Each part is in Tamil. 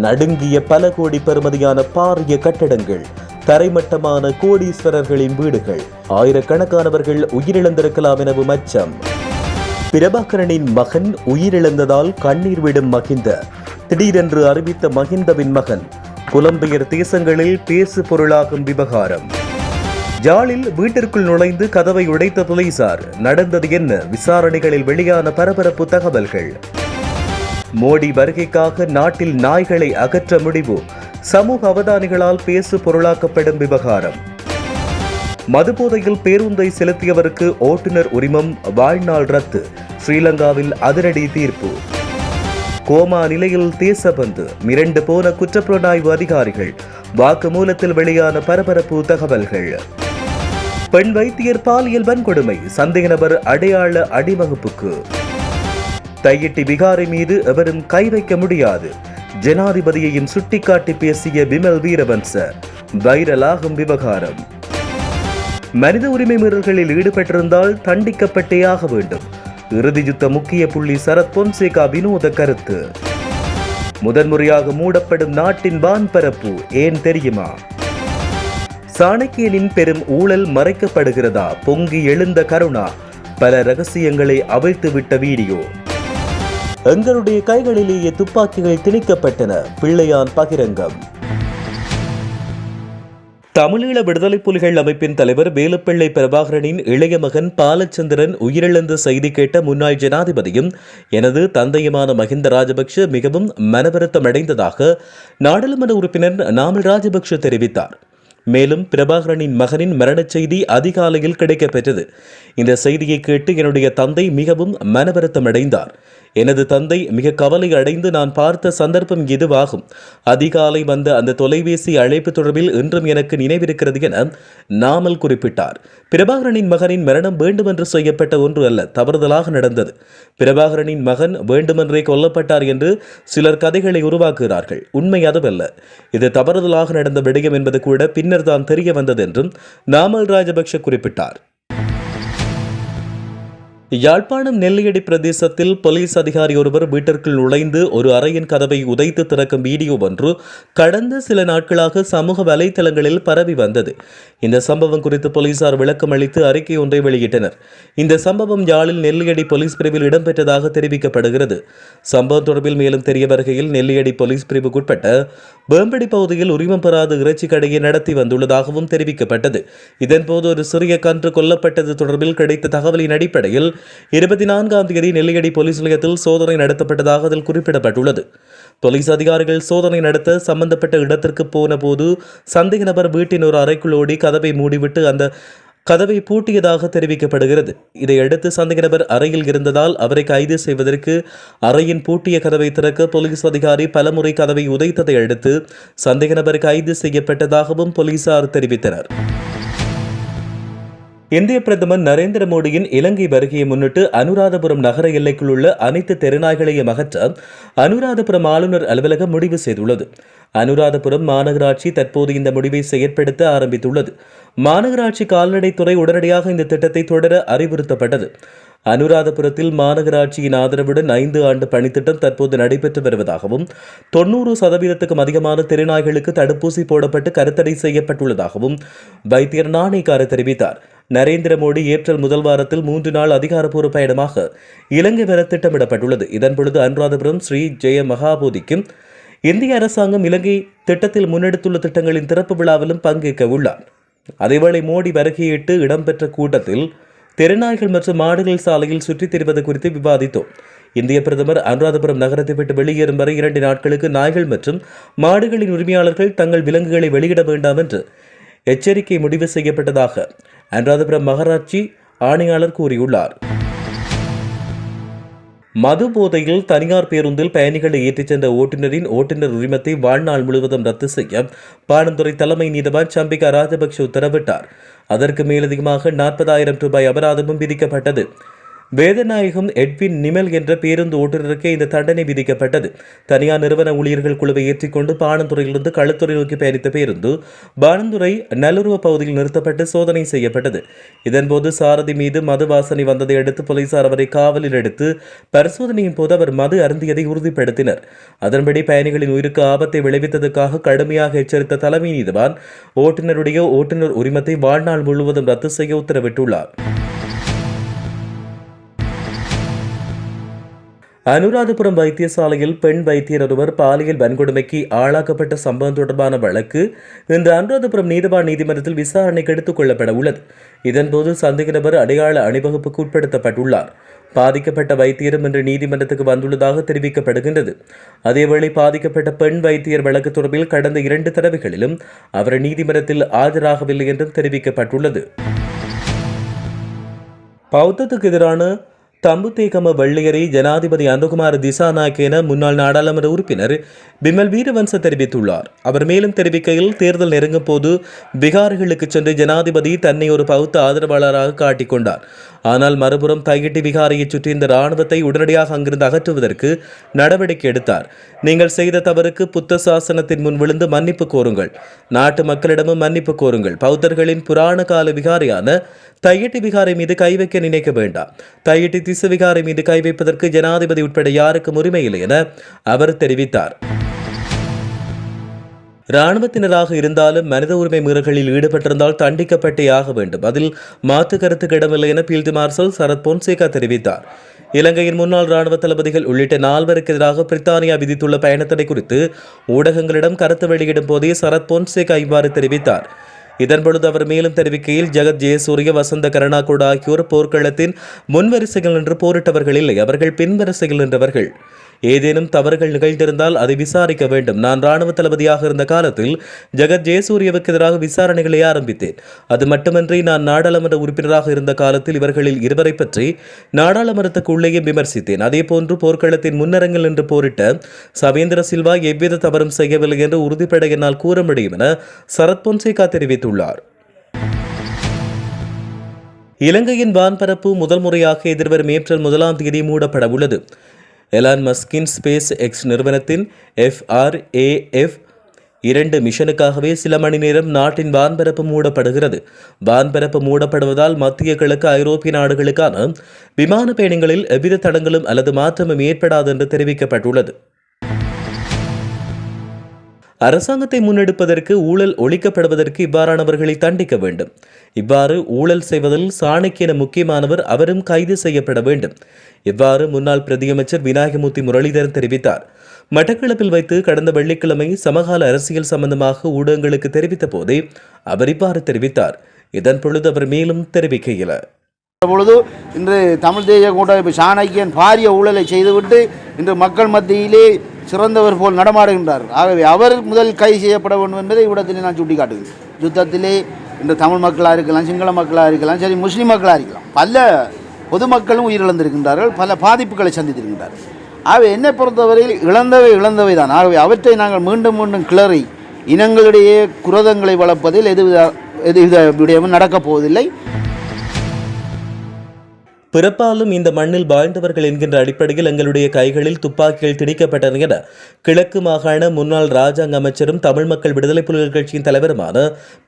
நடுங்கிய பல கோடி பெறுமதியான பாரிய கட்டடங்கள் தரைமட்டமான கோடீஸ்வரர்களின் வீடுகள் ஆயிரக்கணக்கானவர்கள் உயிரிழந்திருக்கலாம் எனவும் அச்சம். பிரபாகரனின் மகன் உயிரிழந்ததால் கண்ணீர் விடும் மகிந்த திடீரென்று அறிவித்த மகிந்தவின் மகன் புலம்பெயர் தேசங்களில் பேசு பொருளாகும் விவகாரம். ஜாலில் வீட்டிற்குள் நுழைந்து கதவை உடைத்த போலீசார் நடந்தது என்ன? விசாரணைகளில் வெளியான பரபரப்பு தகவல்கள். மோடி வருகைக்காக நாட்டில் நாய்களை அகற்ற முடிவு. சமூக அவதானிகளால் பேசு பொருளாக்கப்படும் விவகாரம். மதுபோதையில் பேருந்தை செலுத்தியவருக்கு ஓட்டுநர் உரிமம் வாழ்நாள் ரத்து. ஸ்ரீலங்காவில் அதிரடி தீர்ப்பு. கோமா நிலையில் தேசபந்து மிரண்டு போன குற்றப்புலனாய்வு அதிகாரிகள். வாக்குமூலத்தில் வெளியான பரபரப்பு தகவல்கள். பெண் வைத்தியர் பாலியல் வன்கொடுமை சந்தேக நபர் அடையாள அடிவகுப்புக்கு. தையிட்டி பிகாரி மீது எவரும் கை வைக்க முடியாது. ஜனாதிபதியையும் சுட்டிக்காட்டி பேசிய விமல் வீரவன்ச வைரலாகும் விவகாரம். மனித உரிமை மீறல்களில் ஈடுபட்டிருந்தால் தண்டிக்கப்பட்டே ஆக வேண்டும். இறுதி யுத்த முக்கிய புள்ளி சரத் பொன்சேகா வினோத கருத்து. முதன்முறையாக மூடப்படும் நாட்டின் வான்பரப்பு ஏன் தெரியுமா? சாணக்கியனின் பெரும் ஊழல் மறைக்கப்படுகிறதா? பொங்கி எழுந்த கருணா. பல ரகசியங்களை அவிழ்த்துவிட்ட வீடியோ. எங்களுடைய கைகளிலேயே துப்பாக்கிகள் திணிக்கப்பட்டன. பிள்ளையான் பகிரங்கம். தமிழீழ விடுதலை புலிகள் அமைப்பின் தலைவர் வேலுப்பிள்ளை பிரபாகரனின் இளைய மகன் பாலச்சந்திரன் உயிரிழந்த செய்தி கேட்ட முன்னாள் ஜனாதிபதியும் எனது தந்தையுமான மஹிந்த ராஜபக்ஷ மிகவும் மனவருத்தமடைந்ததாக நாடாளுமன்ற உறுப்பினர் நாமல் ராஜபக்ஷ தெரிவித்தார். மேலும் பிரபாகரனின் மகனின் மரணச் செய்தி அதிகாலையில் கிடைக்கப்பெற்றது. இந்த செய்தியை கேட்டு என்னுடைய தந்தை மிகவும் மனவருத்தமடைந்தார் எனது தந்தை மிக கவலை அடைந்து நான் பார்த்த சந்தர்ப்பம் இதுவாகும் அதிகாலை வந்த அந்த தொலைபேசி அழைப்பு தொடர்பில் இன்றும் எனக்கு நினைவிருக்கிறது என நாமல் குறிப்பிட்டார். பிரபாகரனின் மகனின் மரணம் வேண்டுமென்று செய்யப்பட்ட ஒன்று அல்ல தவறுதலாக நடந்தது. பிரபாகரனின் மகன் வேண்டுமென்றே கொல்லப்பட்டார் என்று சிலர் கதைகளை உருவாக்குகிறார்கள். உண்மை அதுவல்ல. இது தவறுதலாக நடந்த விடயம் என்பது கூட பின்னர் தான் தெரிய வந்தது என்றும் நாமல் ராஜபக்ஷ குறிப்பிட்டார். யாழ்ப்பாணம் நெல்லியடி பிரதேசத்தில் போலீஸ் அதிகாரி ஒருவர் வீட்டிற்குள் நுழைந்து ஒரு அறையின் கதவை உதைத்து திறக்கும் வீடியோ ஒன்று கடந்த சில நாட்களாக சமூக வலைதளங்களில் பரவி வந்தது. இந்த சம்பவம் குறித்து போலீசார் விளக்கம் அளித்து அறிக்கை ஒன்றை வெளியிட்டனர். இந்த சம்பவம் யாழில் நெல்லியடி போலீஸ் பிரிவில் இடம்பெற்றதாக தெரிவிக்கப்படுகிறது. சம்பவம் தொடர்பில் மேலும் தெரிய வருகையில் நெல்லியடி போலீஸ் பிரிவுக்குட்பட்ட வேம்படி பகுதியில் உரிமம் பெறாத இறைச்சி கடையை நடத்தி வந்துள்ளதாகவும் தெரிவிக்கப்பட்டது. இதன்போது ஒரு சிறிய கன்று கொல்லப்பட்டது தொடர்பில் கிடைத்த தகவலின் அடிப்படையில் இருபத்தி நான்காம் தேதி நெல்லியடி போலீஸ் நிலையத்தில் சோதனை நடத்தப்பட்டதாக அதில் குறிப்பிடப்பட்டுள்ளது. போலீஸ் அதிகாரிகள் சோதனை நடத்த சம்பந்தப்பட்ட இடத்திற்கு போன போது சந்தேக நபர் வீட்டின் ஒரு அறைக்குள் ஓடி கதவை மூடிவிட்டு அந்த கதவை பூட்டியதாக தெரிவிக்கப்படுகிறது. இதையடுத்து சந்தேக நபர் அறையில் இருந்ததால் அவரை கைது செய்வதற்கு அறையின் பூட்டிய கதவை திறக்க போலீஸ் அதிகாரி பலமுறை கதவை உதைத்ததை அடுத்து சந்தேக நபர் கைது செய்யப்பட்டதாகவும் போலீசார் தெரிவித்தனர். இந்திய பிரதமர் நரேந்திர மோடியின் இலங்கை வருகையை முன்னிட்டு அனுராதபுரம் நகர எல்லைக்குள் உள்ள அனைத்து தெருநாய்களையும் அகற்ற அனுராதபுரம் ஆளுநர் அலுவலகம் முடிவு செய்துள்ளது. அனுராதபுரம் மாநகராட்சி தற்போது இந்த முடிவை செயற்படுத்த ஆரம்பித்துள்ளது. மாநகராட்சி கால்நடைத்துறை உடனடியாக இந்த திட்டத்தை தொடர அறிவுறுத்தப்பட்டது. அனுராதபுரத்தில் மாநகராட்சியின் ஆதரவுடன் ஐந்து ஆண்டு பணித்திட்டம் தற்போது நடைபெற்று வருவதாகவும் தொன்னூறு சதவீதத்துக்கும் அதிகமான தெருநாய்களுக்கு தடுப்பூசி போடப்பட்டு கருத்தடை செய்யப்பட்டுள்ளதாகவும் வைத்தியர் நாணயக்கார தெரிவித்தார். நரேந்திர மோடி ஏப்ரல் முதல் வாரத்தில் மூன்று நாள் அதிகாரப்பூர்வ பயணமாக இலங்கை வர திட்டமிடப்பட்டுள்ளது. இதன்பொழுது அனுராதபுரம் ஸ்ரீ ஜெய மகாபோதிக்கும் இந்திய அரசாங்கம் இலங்கை திட்டத்தில் முன்னெடுத்துள்ள திட்டங்களின் திறப்பு விழாவிலும் பங்கேற்க உள்ளார் அதேவேளை மோடி வருகையிட்டு இடம்பெற்ற கூட்டத்தில் தெருநாய்கள் மற்றும் மாடுகள் சாலையில் சுற்றித் திரிவது குறித்து விவாதித்தோம். இந்திய பிரதமர் அனுராதபுரம் நகரத்தை விட்டு வெளியேறும் வரை இரண்டு நாட்களுக்கு நாய்கள் மற்றும் மாடுகளின் உரிமையாளர்கள் தங்கள் விலங்குகளை வெளியிட வேண்டாம் என்று எச்சரிக்கை முடிவு செய்யப்பட்டதாக அனுராதபுரம் மகராட்சி ஆணையாளர் கூறியுள்ளார். மது போதையில் தனியார் பேருந்தில் பயணிகளை ஏற்றிச் சென்ற ஓட்டுநரின் ஓட்டுநர் உரிமத்தை வாழ்நாள் முழுவதும் ரத்து செய்ய பானந்துறை தலைமை நீதிவான் சம்பிகா ராஜபக்ஷ உத்தரவிட்டார். அதற்கு மேலதிகமாக நாற்பதாயிரம் ரூபாய் அபராதமும் விதிக்கப்பட்டது. வேதநாயகம் எட்வின் நிமல் என்ற பேருந்து ஓட்டுநருக்கு இந்த தண்டனை விதிக்கப்பட்டது. தனியார் நிறுவன ஊழியர்கள் குழுவை ஏற்றிக்கொண்டு பாணந்துறையிலிருந்து களுத்துறை நோக்கி பயணித்த பேருந்து பாணந்துறை நல்லுருவ பகுதியில் நிறுத்தப்பட்டு சோதனை செய்யப்பட்டது. இதன்போது சாரதி மீது மது வாசனை வந்ததை அடுத்து போலீசார் அவரை காவலில் எடுத்து பரிசோதனையின் போது அவர் மது அருந்தியதை உறுதிப்படுத்தினர். அதன்படி பயணிகளின் உயிருக்கு ஆபத்தை விளைவித்ததற்காக கடுமையாக எச்சரித்த தலைமை நீதிவான் ஓட்டுநருடைய ஓட்டுநர் உரிமத்தை வாழ்நாள் முழுவதும் ரத்து செய்ய உத்தரவிட்டுள்ளார். அனுராதபுரம் வைத்தியசாலையில் பெண் வைத்தியர் ஒருவர் பாலியல் வன்கொடுமைக்கு ஆளாக்கப்பட்ட சம்பவம் தொடர்பான வழக்கு இன்று அனுராதபுரம் நீதிவான் நீதிமன்றத்தில் விசாரணைக்கு எடுத்துக் கொள்ளப்பட உள்ளது. இதன்போது சந்தேகநபர் அடையாள அணிவகுப்புக்கு உட்படுத்தப்பட்டுள்ளார். பாதிக்கப்பட்ட வைத்தியரும் இன்று நீதிமன்றத்துக்கு வந்துள்ளதாக தெரிவிக்கப்படுகின்றது. அதேவேளை பாதிக்கப்பட்ட பெண் வைத்தியர் வழக்கு தொடர்பில் கடந்த இரண்டு தடவைகளிலும் அவர் நீதிமன்றத்தில் ஆஜராகவில்லை என்றும் தெரிவிக்கப்பட்டுள்ளது. பௌத்தத்துக்கு எதிரான தம்புத்தேகம வெள்ளையரை ஜனாதிபதி அந்தகுமார் திசாநாயக் என முன்னாள் நாடாளுமன்ற உறுப்பினர் பிமல் வீரவன்ச தெரிவித்துள்ளார். அவர் மேலும் தெரிவிக்கையில் தேர்தல் நெருங்கும் போது பிகார்களுக்கு சென்று ஜனாதிபதி தன்னை ஒரு பௌத்த ஆதரவாளராக காட்டிக்கொண்டார். ஆனால் மறுபுறம் தையிட்டி விகாரையைச் சுற்றி இந்த இராணுவத்தை உடனடியாக அங்கிருந்து அகற்றுவதற்கு நடவடிக்கை எடுத்தார். நீங்கள் செய்த தவறுக்கு புத்த சாசனத்தின் முன் விழுந்து மன்னிப்பு கோருங்கள். நாட்டு மக்களிடமும் மன்னிப்பு கோருங்கள். பௌத்தர்களின் புராண கால விகாரியான தையிட்டி விகாரை மீது கை வைக்க நினைக்க வேண்டாம். தையிட்டி திசுவிகாரை மீது கை வைப்பதற்கு ஜனாதிபதி உட்பட யாருக்கும் உரிமை இல்லை என அவர் தெரிவித்தார். இராணுவத்தினராக இருந்தாலும் மனித உரிமை மீறல்களில் ஈடுபட்டிருந்தால் தண்டிக்கப்பட்டே ஆக வேண்டும். அதில் மாற்று கருத்துக்கு இடமில்லை என பீல்டு மார்ஷல் சரத் பொன்சேகா தெரிவித்தார். இலங்கையின் முன்னாள் ராணுவ தளபதிகள் உள்ளிட்ட நால்வருக்கு எதிராக பிரித்தானியா விதித்துள்ள பயணத்தடை குறித்து ஊடகங்களிடம் கருத்து வெளியிடும் போதே சரத் பொன்சேகா இவ்வாறு தெரிவித்தார். இதன்பொழுது அவர் மேலும் தெரிவிக்கையில் ஜெகத் ஜெயசூரிய வசந்த கருணாகுட ஆகியோர் போர்க்களத்தின் முன்வரிசைகள் நின்று போரிட்டவர்கள் இல்லை அவர்கள் பின்வரிசைகள் நின்றவர்கள். ஏதேனும் தவறுகள் நிகழ்ந்திருந்தால் அதை விசாரிக்க வேண்டும். நான் ராணுவ தளபதியாக இருந்த காலத்தில் ஜெகத் ஜெயசூரியவுக்கு எதிராக விசாரணைகளை ஆரம்பித்தேன். அது மட்டுமன்றி நான் நாடாளுமன்ற உறுப்பினராக இருந்த காலத்தில் இவர்களில் இருவரை பற்றி நாடாளுமன்றத்துக்கு உள்ளேயே விமர்சித்தேன். அதேபோன்று போர்க்களத்தின் முன்னரங்கில் நின்று போரிட்ட சவேந்திர சில்வா எவ்வித தவறும் செய்யவில்லை என்று உறுதிப்பட என்னால் கூற முடியும் என சரத் பொன்சேகா தெரிவித்துள்ளார். இலங்கையின் வான்பரப்பு முதல் முறையாக எதிர்வரும் ஏப்ரல் முதலாம் தேதி மூடப்பட உள்ளது. எலான் மஸ்கின் ஸ்பேஸ் எக்ஸ் நிறுவனத்தின் எஃப்ஆர்ஏஎஃப் இரண்டு மிஷனுக்காகவே சில மணி நேரம் நாட்டின் வான்பரப்பு மூடப்படுகிறது. வான்பரப்பு மூடப்படுவதால் மத்திய கிழக்கு ஐரோப்பிய நாடுகளுக்கான விமான பயணங்களில் எவ்வித தடங்களும் அல்லது மாற்றமும் ஏற்படாது என்று தெரிவிக்கப்பட்டுள்ளது. அரசாங்கத்தை முன்னெடுப்பதற்கு ஊழல் ஒழிக்கப்படுவதற்கு இவ்வாறானவர்களை தண்டிக்க வேண்டும். இவ்வாறு ஊழல் செய்வதில் சாணக்கியன முக்கியமானவர் அவரும் கைது செய்யப்பட வேண்டும். இவ்வாறு முன்னாள் பிரதியமைச்சர் விநாயகமூர்த்தி முரளிதரன் தெரிவித்தார். மட்டக்களப்பில் வைத்து கடந்த வெள்ளிக்கிழமை சமகால அரசியல் சம்பந்தமாக ஊடகங்களுக்கு தெரிவித்த போதே அவர் இவ்வாறு தெரிவித்தார். இதன் பொழுது அவர் மேலும் தெரிவிக்கையில். பொழுது இன்று தமிழ் தேசிய கூட்டமைப்பு சாணக்கியன் பாரிய ஊழலை செய்துவிட்டு இன்று மக்கள் மத்தியிலே சிறந்தவர் போல் நடமாடுகின்றார். ஆகவே அவர் முதல் கைது செய்யப்பட வேண்டும் என்பதை இவ்விடத்திலே நான் சுட்டிக்காட்டுகிறேன். யுத்தத்திலே இன்று தமிழ் மக்களாக இருக்கலாம் சிங்கள மக்களாக இருக்கலாம் சரி முஸ்லீம் மக்களாக இருக்கலாம். பல பொதுமக்களும் உயிரிழந்திருக்கின்றார்கள் பல பாதிப்புகளை சந்தித்திருக்கின்றார்கள் ஆகவே என்னை பொறுத்தவரையில் இழந்தவை இழந்தவை தான் ஆகவே அவற்றை நாங்கள் மீண்டும் மீண்டும் கிளறி இனங்களிடையே குரதங்களை வளர்ப்பதில் எதுவித எது விடயமும் நடக்கப் போவதில்லை. பிறப்பாலும் இந்த மண்ணில் வாழ்ந்தவர்கள் என்கின்ற அடிப்படையில் எங்களுடைய கைகளில் துப்பாக்கிகள் திணிக்கப்பட்டன என கிழக்கு மாகாண முன்னாள் ராஜாங்க அமைச்சரும் தமிழ் மக்கள் விடுதலை புலிகள் கட்சியின் தலைவருமான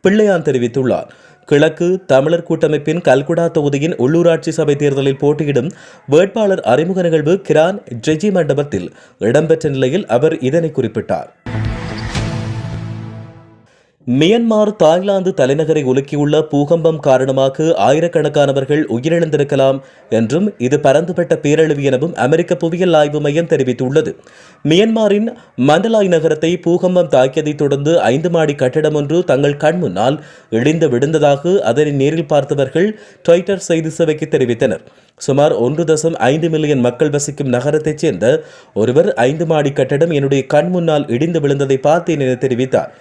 பிள்ளையான் தெரிவித்துள்ளார். கிழக்கு தமிழர் கூட்டமைப்பின் கல்குடா தொகுதியின் உள்ளூராட்சி சபை தேர்தலில் போட்டியிடும் வேட்பாளர் அறிமுக நிகழ்வு கிரான் ஜெஜி மண்டபத்தில் இடம்பெற்ற நிலையில் அவர் இதனை குறிப்பிட்டார். மியன்மார் தாய்லாந்து தலைநகரை உலுக்கியுள்ள பூகம்பம் காரணமாக ஆயிரக்கணக்கானவர்கள் உயிரிழந்திருக்கலாம் என்றும் இது பரந்துபட்ட பேரழிவு எனவும் அமெரிக்க புவியியல் ஆய்வு மையம் தெரிவித்துள்ளது. மியன்மாரின் மண்டலாய் நகரத்தை பூகம்பம் தாக்கியதைத் தொடர்ந்து ஐந்து மாடி கட்டடம் ஒன்று தங்கள் கண் முன்னால் இடிந்து விழுந்ததாக அதனை நேரில் பார்த்தவர்கள் ட்விட்டர் செய்தி சேவைக்கு தெரிவித்தனர். சுமார் ஒன்று தசம் ஐந்து மில்லியன் மக்கள் வசிக்கும் நகரத்தைச் சேர்ந்த ஒருவர் ஐந்து மாடி கட்டடம் என்னுடைய கண் முன்னால் இடிந்து விழுந்ததை பார்த்தேன் என தெரிவித்தார்.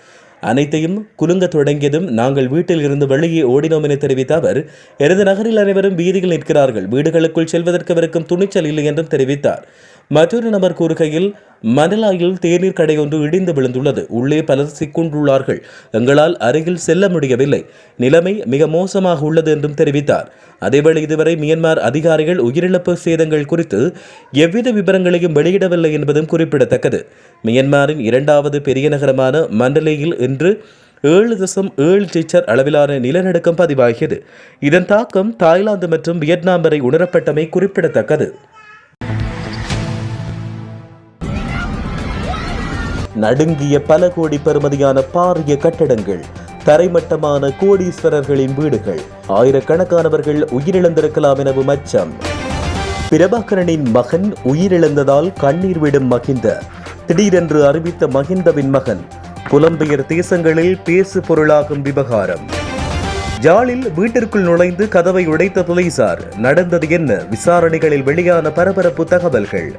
அனைத்தையும் குலுங்க தொடங்கியதும் நாங்கள் வீட்டில் இருந்து வெளியே ஓடினோம் என தெரிவித்த அவர் எனது நகரில் அனைவரும் வீதியில் நிற்கிறார்கள். வீடுகளுக்குள் செல்வதற்கு அவருக்கும் துணிச்சல் இல்லை என்றும் தெரிவித்தார். மற்றொரு நபர் கூறுகையில் மணலாயில் தேநீர் கடை ஒன்று இடிந்து விழுந்துள்ளது. உள்ளே பலர் சிக்குண்டுள்ளார்கள். எங்களால் அருகில் செல்ல முடியவில்லை. நிலைமை மிக மோசமாக உள்ளது என்றும் தெரிவித்தார். அதேவேளை இதுவரை மியன்மார் அதிகாரிகள் உயிரிழப்பு சேதங்கள் குறித்து எவ்வித விவரங்களையும் வெளியிடவில்லை என்பதும் குறிப்பிடத்தக்கது. மியன்மாரின் இரண்டாவது பெரிய நகரமான மண்டலேயில் இன்று ஏழு தசம் ஏழு டீச்சர் அளவிலான நிலநடுக்கம் பதிவாகியது. இதன் தாக்கம் தாய்லாந்து மற்றும் வியட்நாம் வரை உணரப்பட்டமை குறிப்பிடத்தக்கது. நடுங்கிய பல கோடி பெறுமதியான பாரிய கட்டடங்கள் தரைமட்டமான கோடீஸ்வரர்களின் வீடுகள் ஆயிரக்கணக்கானவர்கள் உயிரிழந்திருக்கலாம் எனவும் அச்சம். பிரபாகரனின் மகன் உயிரிழந்ததால் கண்ணீர் விடும் மகிந்த திடீரென்று அறிவித்த மகிந்தவின் மகன் புலம்பெயர் தேசங்களில் பேசு பொருளாகும் விவகாரம். ஜாலில் வீட்டிற்குள் நுழைந்து கதவை உடைத்த போலீசார் நடந்தது என்ன? விசாரணைகளில் வெளியான பரபரப்பு தகவல்கள்.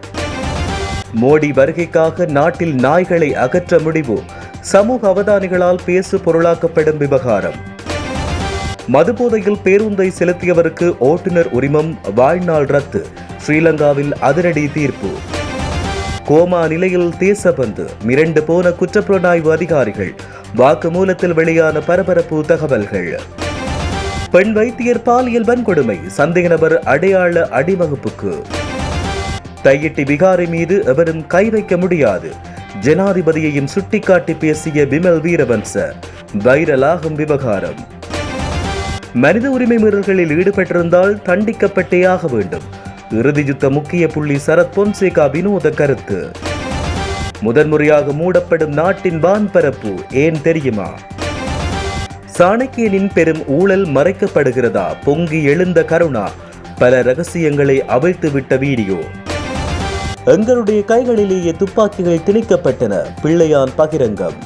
மோடி வருகைக்காக நாட்டில் நாய்களை அகற்ற முடிவு. சமூக அவதானிகளால் பேசு பொருளாக்கப்படும் விவகாரம். மதுபோதையில் பேருந்தை செலுத்தியவருக்கு ஓட்டுநர் உரிமம் வாழ்நாள் ரத்து. ஸ்ரீலங்காவில் அதிரடி தீர்ப்பு. கோமா நிலையில் தேசபந்து மிரண்டு போன குற்றப்புலனாய்வு அதிகாரிகள். வாக்குமூலத்தில் வெளியான பரபரப்பு தகவல்கள். பெண் வைத்தியர் பாலியல் வன்கொடுமை சந்தேக நபர் அடையாள அடிவகுப்புக்கு. தையிட்டி விகாரி மீது எவரும் கை வைக்க முடியாது. ஜனாதிபதியையும் சுட்டிக்காட்டி பேசிய பிமல் வீரவன்ச வைரலாகும் விவகாரம். மனித உரிமை மீறல்களில் ஈடுபட்டிருந்தால் தண்டிக்கப்பட்டே ஆக வேண்டும். இறுதி யுத்த முக்கிய புள்ளி சரத் பொன்சேகா வினோத கருத்து. முதன்முறையாக மூடப்படும் நாட்டின் வான்பரப்பு ஏன் தெரியுமா? சாணக்கியனின் பெரும் ஊழல் மறைக்கப்படுகிறதா? பொங்கி எழுந்த கருணா. பல ரகசியங்களை அவிழ்த்து விட்ட வீடியோ. எங்களுடைய கைகளிலேயே துப்பாக்கிகள் திணிக்கப்பட்டன. பிள்ளையான் பகிரங்கம்.